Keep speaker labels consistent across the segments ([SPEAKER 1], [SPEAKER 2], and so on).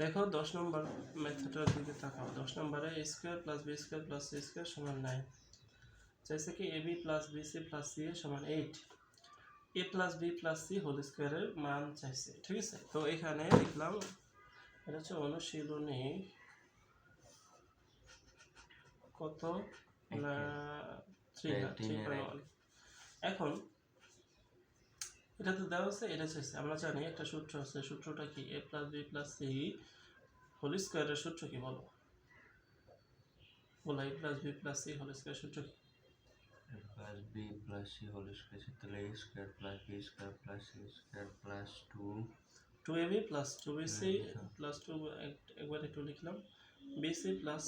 [SPEAKER 1] দেখো দশ নম্বর মেথডের দিকে তাকাও। দশ নম্বরে A square plus B square plus C square সমান নাইন চাইছে কি A B plus B C plus C A সমান eight A plus B plus C whole স্কোয়ারের মান চাইছে ঠিক আছে? তো এখানে লিখলাম এটা হচ্ছে অনুশীলনী কত? না থ্রি না থ্রি এখন এটা তো দেওয়া আছে এটা চাইছে। আমরা জানি একটা সূত্র আছে সূত্রটা কি? A plus B plus C whole স্কোয়ারের সূত্র কি বলো? বলো A plus B plus C whole square সূত্র কি?
[SPEAKER 2] Plus B plus C whole square তাহলে A square plus B square plus C square plus two
[SPEAKER 1] two A B plus two B C plus two একবার একটু লিখলাম। B C plus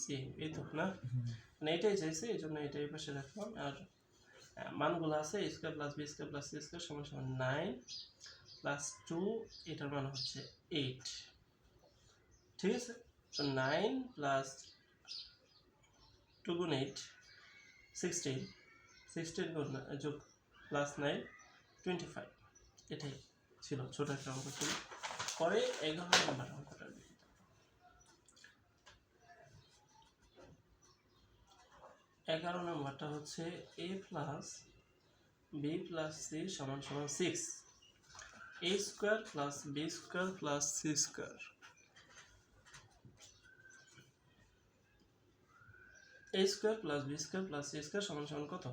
[SPEAKER 1] C এই তো না? মানে এটাই চাইছে এই জন্য এটাই পাশে রাখলাম। আর মানগুলো আছে square plus B square plus C square সমান সমান নাইন প্লাস টু এটার মান হচ্ছে এইট ঠিক আছে? তো নাইন প্লাস টু গুণ এইট সিক্সটিন সিক্সটিন গুণ যোগ প্লাস নাইন টোয়েন্টি ফাইভ এটাই ছিল ছোট একটা অঙ্ক ছিল। পরে এগারো নম্বর অঙ্কটা দেখি। এগারো নম্বরটা হচ্ছে A plus B plus C সমান সমান six A square plus B square plus C square A square plus B square plus C square সমান সমান কত?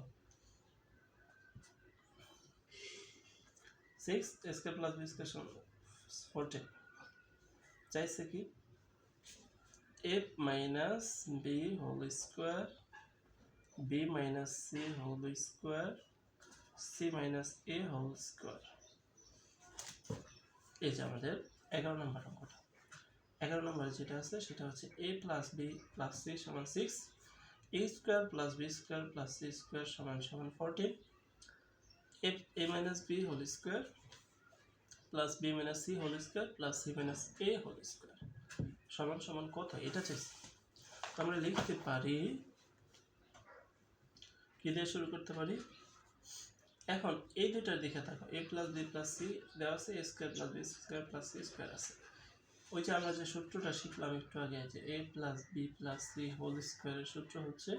[SPEAKER 1] Six A square plus B square সমান ফোরটিন চাইছে কি? A minus B whole square B minus C whole square C minus A whole square এই যে আমাদের এগারো নম্বর অঙ্কটা। এগারো নম্বরে যেটা আছে, সেটা হচ্ছে A plus B plus C সমান six A square plus B square plus C square সমান সমান fourteen A A minus B whole square plus B minus C whole square plus C minus A whole square সমান সমান কত? এটা চাইছি। আমরা লিখতে পারি কি দিয়ে শুরু করতে পারি। এখন এই দুটার দিকে থাকো। A plus B plus C দেওয়া আছে A square plus B square plus C square আছে। ওই যে আমরা যে সূত্রটা শিখলাম একটু আগে যে A plus B plus C whole স্কোয়ারের সূত্র হচ্ছে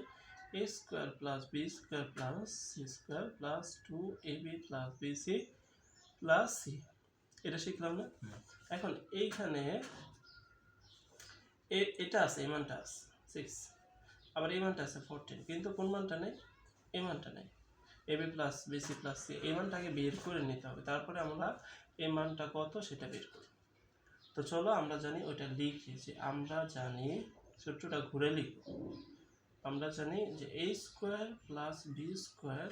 [SPEAKER 1] A square plus B square plus C square plus two A B plus B C plus C এটা শিখলাম না? এখন এইখানে এ- এটা আছে এই মানটা আছে সিক্স আবার এই মানটা আছে ফোরটিন কিন্তু কোন মানটা নেই? এই মানটা নেই। A B plus B C plus C এই মানটাকে বের করে নিতে হবে। তারপরে আমরা এই মানটা কত সেটা বের করি। তো চলো আমরা জানি ওইটা লিখি যে আমরা জানি, সূত্রটা ঘুরে লিখব। আমরা জানি যে A square plus B square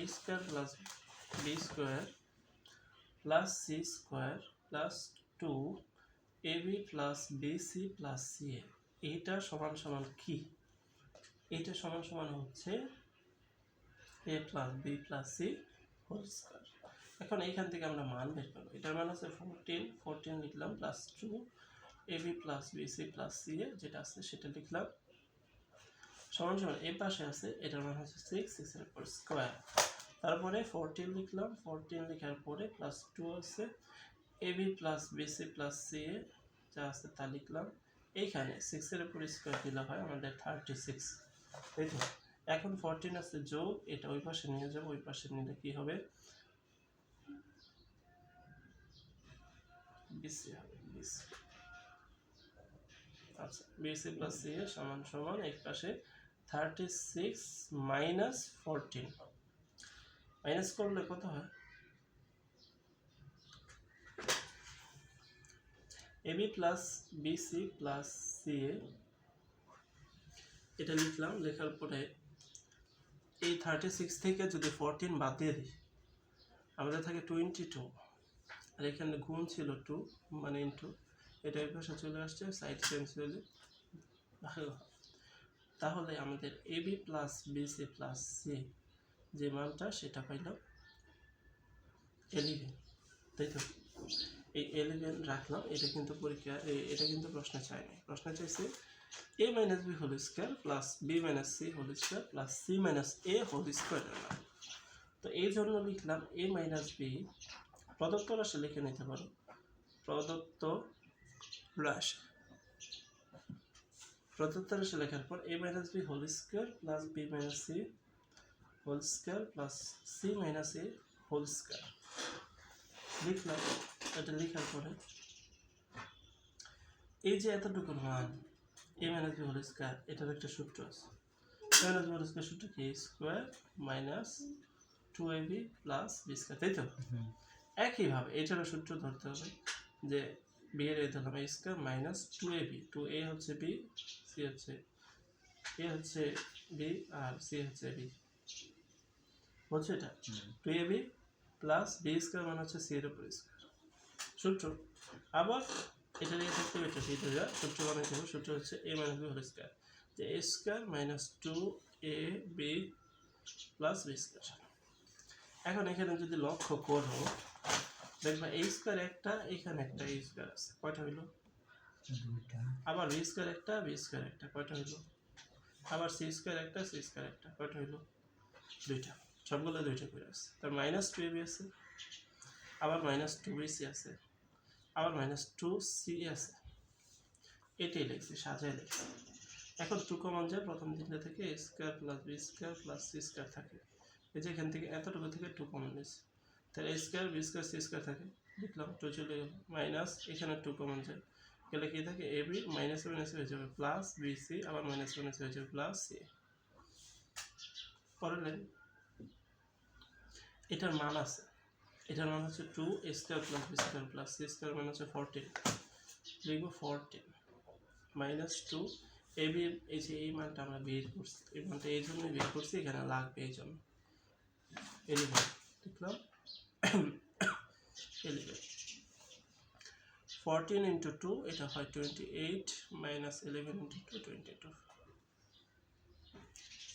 [SPEAKER 1] A square plus B square plus C square plus two A B plus B C plus C A এইটা সমান সমান কি? এইটা সমান সমান হচ্ছে A plus B plus C whole square এখন এইখান থেকে আমরা মান বের করব। এটার মান আছে ফোরটিন ফোরটিন লিখলাম plus two A B plus B C plus C A যেটা আছে সেটা লিখলাম। সমান সমান, এই পাশে আছে, এটার মান হচ্ছে সিক্স সিক্সের উপর স্কোয়ার তারপরে ফোরটিন লিখলাম ফোরটিন লেখার পরে প্লাস টু আছে A B plus B C plus C A যা আছে তা লিখলাম। এইখানে সিক্সের উপর স্কোয়ার দিলে হয় আমাদের থার্টি সিক্স এখন ফোরটিন আছে যোগ এটা ওই পাশে নিয়ে যাব, ওই পাশে নিলে কি হবে? বিসি হবে বিসি আচ্ছা বিসি প্লাস সি এ সমান সমান এক পাশে thirty six minus fourteen minus করলে কত হয়? A B plus B C plus C A, এটা লিখলাম, লেখার পরে এই থার্টি সিক্স থেকে যদি ফোরটিন বাদ দিয়ে দিই, আমাদের থাকে টোয়েন্টি টু আর এখানে গুণ ছিল টু মানে ইন্টু এটা এই পাশে চলে আসছে সাইড হলে ভালো তাহলে আমাদের A B plus B C plus C যে মানটা সেটা পাইলাম এলিভেন তাই তো? এই এলিভেন রাখলাম, এটা কিন্তু পরীক্ষা, এ- এটা কিন্তু প্রশ্ন চায় নাই প্রশ্ন চাইছে A minus B whole square plus B minus C whole square plus C minus A whole স্কোয়ারের মান। তো এই জন্য লিখলাম এ মাইনাস বি প্রদত্ত রাশি লিখে নিতে পারো। প্রদত্ত রাশি। প্রদত্ত রাশি লেখার পর A minus B whole square plus B minus C whole square plus C minus A whole square লিখলাম। এটা লেখার পরে এই যে এতটুকু মান A minus B whole square এটার একটা সূত্র আছে। A minus B whole square সূত্র কি? Square minus two A B plus B square তাই তো? একইভাবে এটারও সূত্র ধরতে হবে যে বি এর এই ধরলাম A square minus two A B two A হচ্ছে বি সি হচ্ছে এ হচ্ছে বি আর সি হচ্ছে বি বুঝছ এটা? Two A B plus B square মানে হচ্ছে সি এর উপর স্কোয়ার সূত্র। আবার এটা নিয়ে থাকতে হবে এটা সেটা যা সূত্র বানাইতে হবে। সূত্র হচ্ছে A minus B whole square যে A square minus two A B plus B square এখন এখানে যদি লক্ষ্য করো দেখবা এই স্কোয়ার একটা এখানে একটা এই স্কোয়ার আছে। কয়টা হইল? আবার বি স্কোয়ার একটা বি স্কোয়ার একটা কয়টা হইল? আবার সি স্কোয়ার একটা সি স্কোয়ার একটা কয়টা হইল? দুইটা। সবগুলো দুইটা করে আছে। তার মাইনাস টু এ বি আছে আবার মাইনাস টু বি সি আছে। আবার মাইনাস টু সি আছে এটাই লিখছি, সাজাই লিখছি। এখন টু কমন যায় প্রথম তিনটা থেকে square plus B square plus C square থাকে। এই যে এখান থেকে এতটুকু থেকে টু কমন নিয়েছি তাহলে square B square C square থাকে। লিখলাম টু চলে গেল মাইনাস এখানে টু কমন যায় গেলে কি থাকে? এ বি মাইনাস মাইনাস হয়ে যাবে প্লাস বি সি আবার মাইনাস মাইনাস হয়ে যাবে প্লাস সি পরের লাইন এটার মান আছে। এটার মান হচ্ছে two A square plus B square plus C square মান হচ্ছে ফোরটিন লিখব fourteen minus two A B এই যে এই মানটা আমরা বের করছি, এই মানটা এই জন্যই বের করছি, এখানে লাগবে এই জন্য। এলিভেন লিখলাম এলিভেন ফোরটিন ইন্টু টু এটা হয় twenty eight minus eleven into two twenty two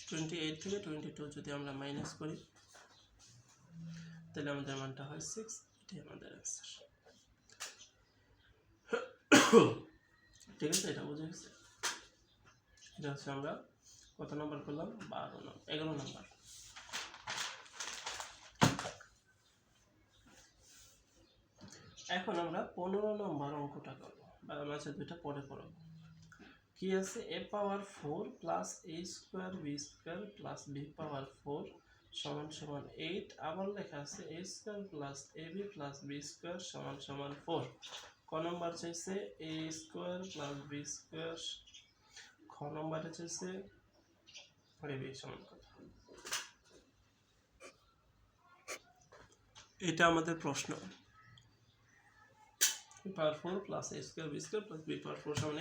[SPEAKER 1] twenty eight থেকে টোয়েন্টি টু যদি আমরা মাইনাস করি তাহলে আমাদের মানটা হয় সিক্স এটাই আমাদের অ্যান্সার ঠিক আছে, এটা বুঝে গেছে? এটা হচ্ছে আমরা কত নম্বর করলাম? বারো নম্বর এগারো নম্বর এখন আমরা পনেরো নম্বর অঙ্কটা করব। বা আমরা আছে দুইটা পরে করব কি আছে? A power four plus A square B square plus B power four সমান সমান এইট আবার লেখা আছে A square plus A B plus B square সমান সমান ফোর ক নম্বর চাইছে A square plus B square খ নম্বরে চাইছে এ বি সমান কত? এটা আমাদের প্রশ্ন। power 4 plus a square b square plus b power 4 সমান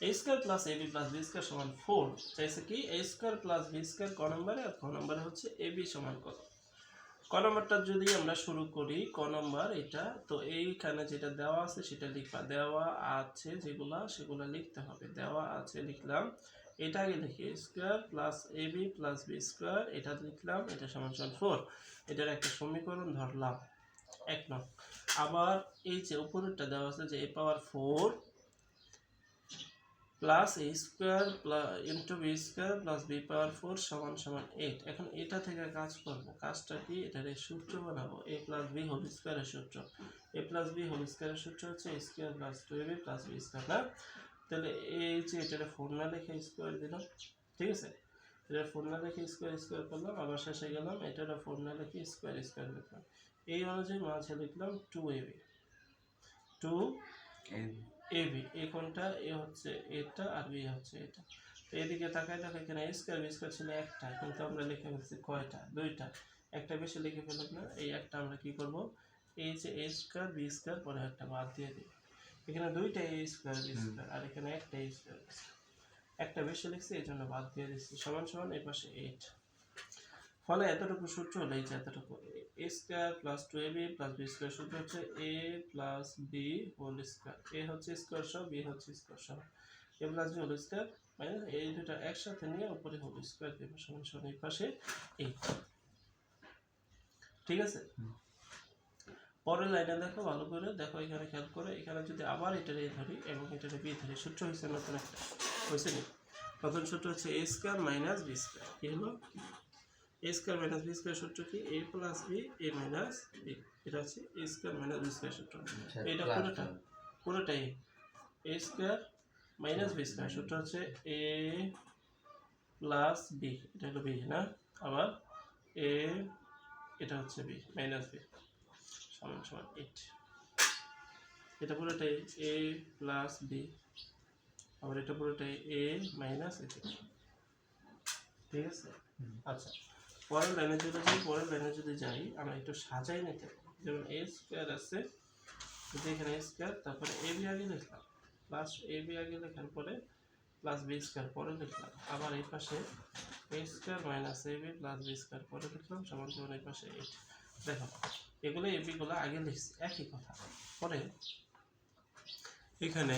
[SPEAKER 1] 8 a square plus ab plus b square সমান 4 চাইছে কি? a square plus b square ক নম্বরে আর ক নম্বরে হচ্ছে ab সমান কত? ক নম্বরটা যদি আমরা শুরু করি, ক নম্বর এটা, তো এইখানে যেটা দেওয়া আছে সেটা লিখবা। দেওয়া আছে যেগুলা, সেগুলা লিখতে হবে। দেওয়া আছে লিখলাম, এটা আগে লিখি square plus A B plus B square এটা লিখলাম, এটা সমান সমান ফোর এটার একটা সমীকরণ ধরলাম, এক নং। আবার এই যে উপরেরটা দেওয়া আছে যে A power four plus A square into B square plus B power four সমান সমান এইট এখন এটা থেকে কাজ করব। কাজটা কি? এটার সূত্র বানাবো। এ প্লাস বি হোল স্কোয়ারের সূত্র। এ প্লাস বি হোল স্কোয়ারের সূত্র হচ্ছে square plus two A B plus B square না? তাহলে এই যে এটার ফোর না লিখে স্কোয়ার দিলাম, ঠিক আছে? এটা ফোর না লিখে স্কোয়ার স্কোয়ার করলাম, আবার শেষে গেলাম এটারও ফোর না লিখে স্কোয়ার স্কোয়ার লিখলাম। এই অনুযায়ী মাঝে লিখলাম টু এ বি টু
[SPEAKER 2] এই
[SPEAKER 1] এ বি এই কোনটা? এ হচ্ছে এটা আর বি হচ্ছে এটা। তো এদিকে তাকায় দেখো এখানে স্কোয়ার বি স্কোয়ার ছিল একটা কিন্তু আমরা লিখে ফেলছি কয়টা? দুইটা। একটা বেশি লিখে ফেললাম না এই একটা আমরা কি করব? এই যে এ স্কোয়ার বি স্কোয়ার পরে একটা বাদ দিয়ে দিই। এখানে দুইটা এ স্কোয়ার বি স্কোয়ার আর এখানে একটা এ স্কোয়ার একটা বেশি লিখছি এই জন্য বাদ দিয়ে দিচ্ছি। সমান সমান এই পাশে এইট ফলে এতটুকু সূত্র হলো এই যে এতটুকু A square plus two A B plus B square সূত্র হচ্ছে A plus B whole square. A হচ্ছে স্কোয়ার সহ বি হচ্ছে স্কোয়ার সহ। A plus B whole square minus এই দুটো একসাথে নিয়ে উপরে হোল স্কোয়ার দেবে সমান সমান এই পাশে। ঠিক আছে। পরের লাইনে দেখো ভালো করে। দেখো এখানে খেয়াল করে এখানে যদি আবার এটার এ ধরি এবং এটার বি ধরি সূত্র হয়েছে নতুন একটা। হয়েছে নি নতুন সূত্র হচ্ছে A square minus B square. কি হলো? A square minus B square সূত্র কি? A plus B A minus B এটা হচ্ছে A square minus B square সূত্র।
[SPEAKER 2] আচ্ছা,
[SPEAKER 1] এটা পুরোটা পুরোটাই A square minus B square সূত্র হচ্ছে এ প্লাস বি এটা হলো বি না? আবার এ এটা হচ্ছে বি মাইনাস বি সমান সমান এইট এটা পুরোটাই এ প্লাস বি আবার এটা পুরোটাই এ মাইনাস এ ঠিক আছে? আচ্ছা। পরের লাইনে চলে যাই, পরের লাইনে যদি যাই, আমরা একটু সাজাই নিতে। যেমন এ স্কোয়ার আছে, যদি এখানে স্কোয়ার তারপরে এ বি আগে লিখলাম প্লাস এ বি আগে লেখার পরে প্লাস বি স্কোয়ার পরে লিখলাম। আবার এই পাশে A square minus A B plus B square পরে লিখলাম, সমান সমান এই পাশে এইট দেখো, এগুলো এ বিগুলো আগে লিখছি, একই কথা। পরে এখানে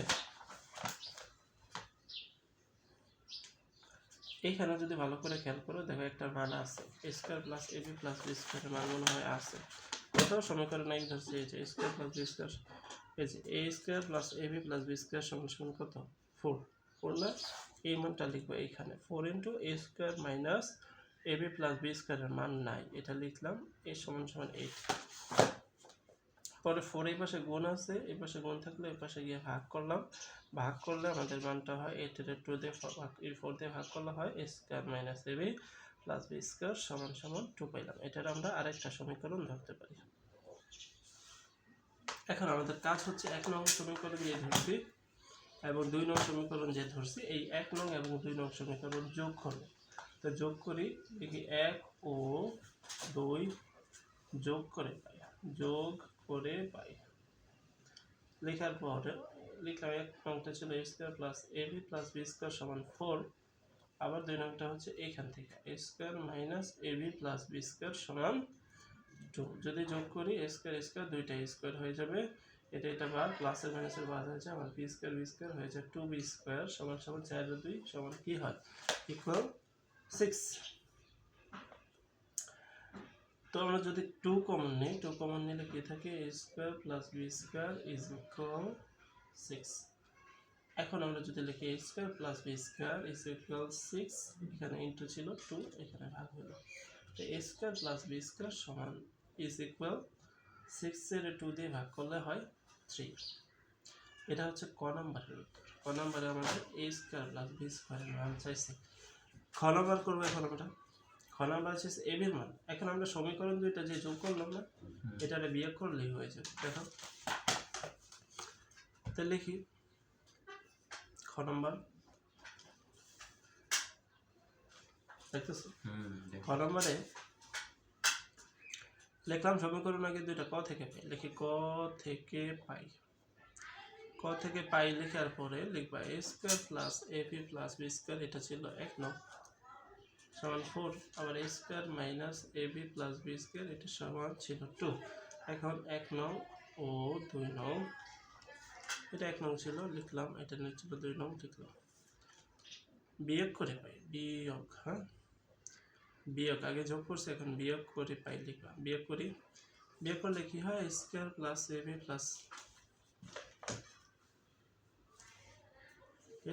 [SPEAKER 1] এইখানে যদি ভালো করে খেয়াল করো, দেখো একটা মান আছে। Square plus A B plus B স্কোয়ারের মান মনে হয় আছে। এটাও সমীকরণ এক ধরছে, এই যে স্কোয়ার প্লাস বি স্কোয়ার এই যে A square plus A B plus B square সমান কত? ফোর ফোর না? এই মানটা লিখব এইখানে। Four into A square minus A B plus B স্কোয়ারের মান নাই। এটা লিখলাম এ সমান সমান এইট পরে ফোর এই পাশে গুণ আছে, এই পাশে গুণ থাকলে এই পাশে গিয়ে ভাগ করলাম। ভাগ করলে আমাদের মানটা হয় এইট এর টু দিয়ে এই ফোর দিয়ে ভাগ করলে হয় A square minus A B plus B square সমান সমান টু পাইলাম। এটার আমরা আরেকটা সমীকরণ ধরতে পারি। এখন আমাদের কাজ হচ্ছে এক নং সমীকরণ যে ধরছি এবং দুই নং সমীকরণ যে ধরছি। এই এক নং এবং দুই নং সমীকরণ যোগ করবে। তো যোগ করি, দেখি এক ও দুই যোগ করে পাই। যোগ করে পাই। লেখার পরে লিখলাম এক নংটা ছিল A square plus A B plus B square সমান ফোর আবার দুই নংটা হচ্ছে এখান থেকে। A square minus A B plus B square সমান টু যদি যোগ করি এ স্কোয়ার স্কোয়ার দুইটা স্কোয়ার হয়ে যাবে। এটা এটা বাদ প্লাসের মাইনাসের বাদ হয়েছে আমার বি স্কোয়ার বি স্কোয়ার হয়েছে টু বি স্কোয়ার সমান সমান চার দুই সমান কি হয়? ইকুয়াল সিক্স তো আমরা যদি টু কমন নিই টু কমন নিলে কি থাকে? A square plus B square is equal six এখন আমরা যদি লিখি A square plus B square is equal six এখানে ইন্টু ছিল টু এখানে ভাগ হলো। তো A square plus B square সমান ইজ ইকুয়াল সিক্সের টু দিয়ে ভাগ করলে হয় থ্রি এটা হচ্ছে ক নম্বরের উত্তর। ক নম্বরে আমাদের এ স্কোয়ার প্লাস বি স্কোয়ারের মান চাইছে। খ নম্বর করব এখন আমরা। খ নম্বর হচ্ছে এ বির মান এখন আমরা সমীকরণ দুইটা যে যোগ করলাম না এটা বিয়োগ করলেই হয়ে যাবে। দেখো। তো লিখি। খ নম্বর। দেখতেছো? খ নম্বরে লিখলাম সমীকরণ আগে দুইটা ক থেকে পাই। লিখি ক থেকে পাই। ক থেকে পাই লেখার পরে লিখবা A square plus A B plus B square এটা ছিল এক নং। সমান ফোর আবার A square minus A B plus B square এটা সমান ছিল টু এখন এক নং ও দুই নং, এটা এক নং ছিল, লিখলাম, এটা নিয়ে ছিল দুই নং, লিখলাম। বিয়োগ করে পাই, বিয়োগ হ্যাঁ? বিয়োগ, আগে যোগ করছি, এখন বিয়োগ করে পাই, লিখলাম। বিয়োগ করি, বিয়োগ করলে কি হয়? Square plus A B plus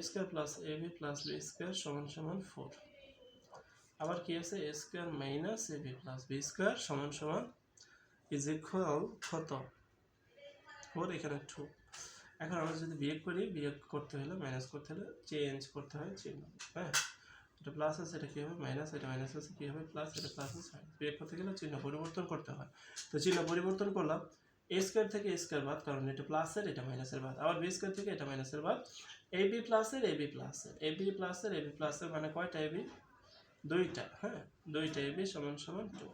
[SPEAKER 1] square plus A B plus B square সমান সমান ফোর আবার কি আছে? A square minus A B plus B square সমান সমান ইজ ইকুয়াল কত? ফোর এখানে টু এখন আমরা যদি বিয়োগ করি, বিয়োগ করতে হলে মাইনাস করতে হলে চেঞ্জ করতে হয় চিহ্ন হ্যাঁ? এটা প্লাস আছে, এটা কী হবে? মাইনাস এটা মাইনাস আছে, কী হবে? প্লাস এটা প্লাস আছে বিয়োগ করতে গেলে চিহ্ন পরিবর্তন করতে হয়। তো চিহ্ন পরিবর্তন করলাম। এ স্কোয়ার থেকে এ স্কোয়ার বাদ, কারণ এটা প্লাসের এটা মাইনাসের বাদ। আবার বি স্কোয়ার থেকে এটা মাইনাসের বাদ। এ বি প্লাসের এ বি প্লাসের এ বি প্লাসের এ বি প্লাসের মানে কয়টা এ বি দুইটা হ্যাঁ দুইটা এবি সমান সমান টু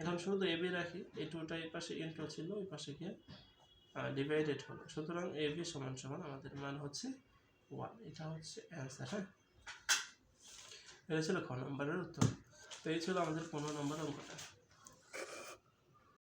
[SPEAKER 1] এখন শুধু এবি রাখি, এই টুটা এই পাশে ইন্টু ছিল ওই পাশে গিয়ে ডিভাইডেড হলো। সুতরাং এবি সমান সমান আমাদের মান হচ্ছে ওয়ান এটা হচ্ছে অ্যান্সার হ্যাঁ? এটা ছিল খ নম্বরের উত্তর। তো এই ছিল আমাদের পনেরো নম্বর অঙ্কটা।